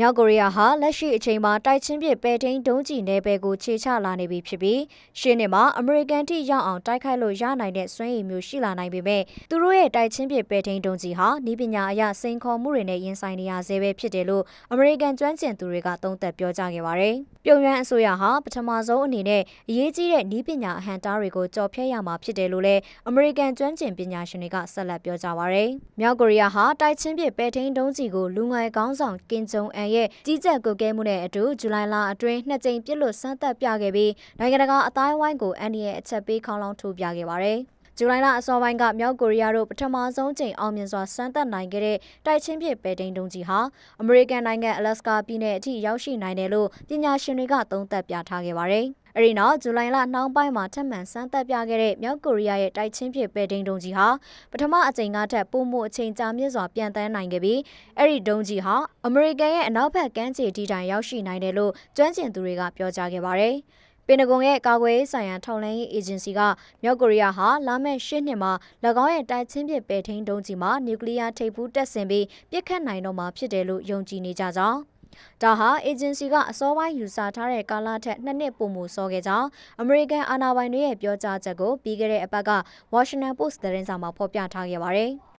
မြောက်ကိုရီးယားဟာလက်ရှိအချိန်မှာတိုက်ချင်းပစ်ပဲထိန်းဒုံးကျည်နယ်ပယ်ကိုခြေချလာနေပြီဖြစ်ပြီးရှင်းနေမှာအမေရိကန်ထိရောက်အောင်တိုက်ခိုက်လို့ရနိုင်တဲ့စွမ်းရည်မျိုးရှိလာနိုင်ပေမဲ့သူတို့ရဲ့တိုက်ချင်းပစ်ပဲထိန်းဒုံးကျည်ဟာဤပညာအရစိန်ခေါ်မှုတွေနဲ့ရင်ဆိုင်နေရဆဲပဲဖြစ်တယ်လို့အမေရိကန်ကျွမ်းကျင်သူတွေကသုံးသပ်ပြောကြားခဲ့ပါတယ်။ပြုံယမ်းအစိုးရဟာပထမဆုံးအနေနဲ့အရေးကြီးတဲ့ဤပညာအဟန့်တားတွေကိုကြော်ဖြတ်ရမှာဖြစ်တယ်လို့လည်းအမေရိကန်ကျွမ်းကျင်ပညာရှင်တွေကဆက်လက်ပြောကြားပါရယ်။မြောက်ကိုရီးယားဟာတိုက်ချင်းပစ်ပဲထိန်းဒုံးကျည်ကိုလူငယ်ကောင်းဆောင်ကင်ဂျုံအန်ရဲ့ကြီးကြပ်ကုတ်ကဲမှုနဲ့အတူဇူလိုင်လအတွင်းနှစ်ကြိမ်ပြစ်လွတ်စမ်းသပ်ပြခဲ့ပြီးနိုင်ငံတကာအတိုင်းဝိုင်းကိုအန်ဒီရဲ့အချက်ပေးခေါင်းလောင်းထိုးပြခဲ့ပါတယ်။ဇူလိုင်လအစောပိုင်းကမြောက်ကိုရီးယားတို့ပထမဆုံးချိန်အောင်မြင်စွာစမ်းသပ်နိုင်ခဲ့တဲ့တိုက်ချင်းဖြစ်ပဲတိန်တုံးကြီးဟာအမေရိကန်နိုင်ငံအလက်စကာပြည်နယ်အထိရောက်ရှိနိုင်တယ်လို့ပညာရှင်တွေကသုံးသပ်ပြထားခဲ့ပါတယ်။ အဲဒီနောက်ဇူလိုင်လနှောင်းပိုင်းမှာထပ်မံစမ်းသပ်ပြခဲ့တဲ့မြောက်ကိုရီးယားရဲ့တိုက်ချင်းဖြစ်ပဲဒိန်ဒုံကြီးဟာပထမအကြိမ်ကထက်ပိုမိုအချိန်ကြာမြင့်စွာပြန်တန်းနိုင်ခဲ့ပြီးအဲ့ဒီဒုံကြီးဟာအမေရိကန်ရဲ့အနောက်ဘက်ကမ်းခြေတီတိုင်ရောက်ရှိနိုင်တယ်လို့ကျွမ်းကျင်သူတွေကပြောကြားခဲ့ပါတယ်။ပင်တဂွန်ရဲ့ကာကွယ်ရေးဆိုင်ရာထောက်လှမ်းရေးအေဂျင်စီကမြောက်ကိုရီးယားဟာလာမယ့်၈နှစ်မှာ၎င်းရဲ့တိုက်ချင်းပစ်ပဲထိန်းဒုံးကြီးမှာနျူကလ িয়ার ထိပ်ဖူးတက်ဆင်ပြီးပြစ်ခတ်နိုင်တော့မှာဖြစ်တယ်လို့ယုံကြည်နေကြကြောင်း ဒါဟာအေဂျင်စီကအစောပိုင်းယူဆထားတဲ့ကာလထက်နှစ်နှစ်ပိုမိုစောခဲ့ကြောင်းအမေရိကန်အာဏာပိုင်တွေရဲ့ပြောကြားချက်ကိုပြီးခဲ့တဲ့အပတ်က Washington Post သတင်းစာမှာဖော်ပြထားခဲ့ပါတယ်။